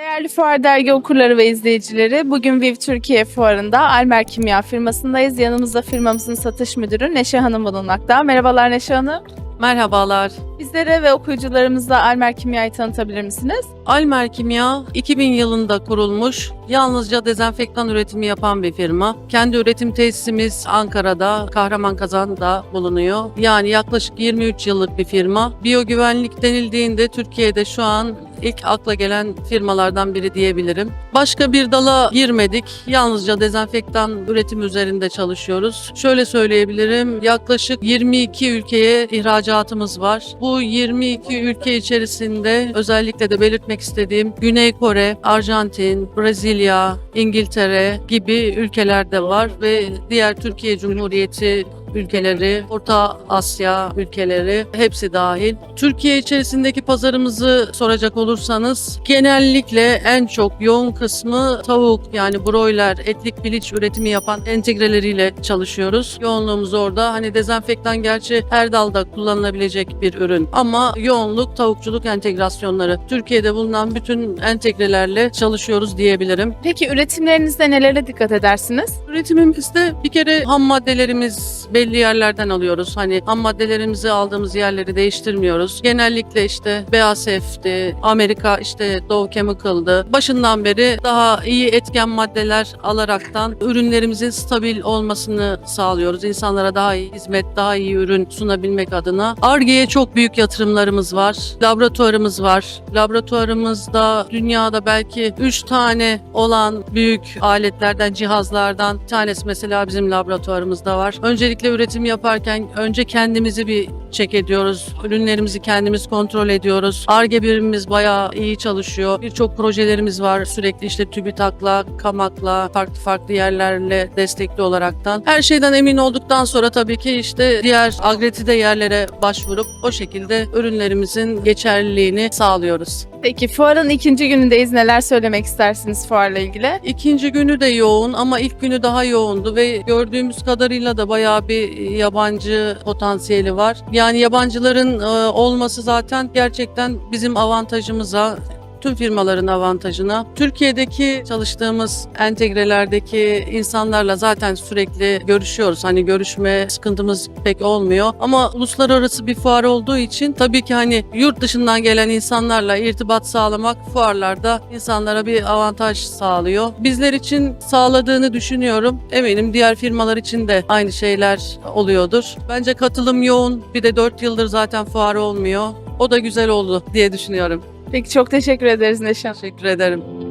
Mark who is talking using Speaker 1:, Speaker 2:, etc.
Speaker 1: Değerli Fuar Dergi okurları ve izleyicileri, bugün Viv Türkiye Fuarı'nda Almer Kimya firmasındayız. Yanımızda firmamızın satış müdürü Neşe Hanım bulunmakta. Merhabalar Neşe Hanım.
Speaker 2: Merhabalar.
Speaker 1: Bizlere ve okuyucularımıza Almer Kimya'yı tanıtabilir misiniz?
Speaker 2: Almer Kimya 2000 yılında kurulmuş, yalnızca dezenfektan üretimi yapan bir firma. Kendi üretim tesisimiz Ankara'da, Kahramanmaraş'ta bulunuyor. Yani yaklaşık 23 yıllık bir firma. Biyogüvenlik denildiğinde Türkiye'de şu an ilk akla gelen firmalardan biri diyebilirim. Başka bir dala girmedik. Yalnızca dezenfektan üretim üzerinde çalışıyoruz. Şöyle söyleyebilirim. Yaklaşık 22 ülkeye ihracatımız var. Bu 22 ülke içerisinde özellikle de belirtmek istediğim Güney Kore, Arjantin, Brezilya, İngiltere gibi ülkeler de var ve diğer Türkiye Cumhuriyeti ülkeleri, Orta Asya ülkeleri hepsi dahil. Türkiye içerisindeki pazarımızı soracak olursanız genellikle en çok yoğun kısmı tavuk yani broiler, etlik piliç üretimi yapan entegreleriyle çalışıyoruz. Yoğunluğumuz orada. Hani dezenfektan gerçi her dalda kullanılabilecek bir ürün ama yoğunluk tavukçuluk entegrasyonları. Türkiye'de bulunan bütün entegrelerle çalışıyoruz diyebilirim.
Speaker 1: Peki üretimlerinizde nelere dikkat edersiniz?
Speaker 2: Üretimimizde bir kere ham maddelerimiz belli yerlerden alıyoruz. Hani ham maddelerimizi aldığımız yerleri değiştirmiyoruz. Genellikle işte BASF'ti, Amerika işte Dow Chemical'dı. Başından beri daha iyi etken maddeler alaraktan ürünlerimizin stabil olmasını sağlıyoruz. İnsanlara daha iyi hizmet, daha iyi ürün sunabilmek adına. Arge'ye çok büyük yatırımlarımız var. Laboratuvarımız var. Laboratuvarımızda dünyada belki 3 tane olan büyük aletlerden, cihazlardan bir tanesi mesela bizim laboratuvarımızda var. Öncelikle üretim yaparken önce kendimizi bir check ediyoruz. Ürünlerimizi kendimiz kontrol ediyoruz. ARGE birimimiz bayağı iyi çalışıyor. Birçok projelerimiz var. Sürekli işte TÜBİTAK'la, KAMAK'la, farklı farklı yerlerle destekli olaraktan. Her şeyden emin olduktan sonra tabii ki işte diğer agretide yerlere başvurup o şekilde ürünlerimizin geçerliliğini sağlıyoruz.
Speaker 1: Peki fuarın ikinci günündeyiz. Neler söylemek istersiniz fuarla ilgili?
Speaker 2: İkinci günü de yoğun ama ilk günü daha yoğundu ve gördüğümüz kadarıyla da bayağı bir yabancı potansiyeli var. Yani yabancıların e, olması zaten gerçekten bizim avantajımıza tüm firmaların avantajına. Türkiye'deki çalıştığımız entegrelerdeki insanlarla zaten sürekli görüşüyoruz. Hani görüşme sıkıntımız pek olmuyor. Ama uluslararası bir fuar olduğu için tabii ki hani yurt dışından gelen insanlarla irtibat sağlamak fuarlarda insanlara bir avantaj sağlıyor. Bizler için sağladığını düşünüyorum. Eminim diğer firmalar için de aynı şeyler oluyordur. Bence katılım yoğun. Bir de 4 yıldır zaten fuar olmuyor. O da güzel oldu diye düşünüyorum.
Speaker 1: Peki çok teşekkür ederiz Neşe Hanım.
Speaker 2: Teşekkür ederim.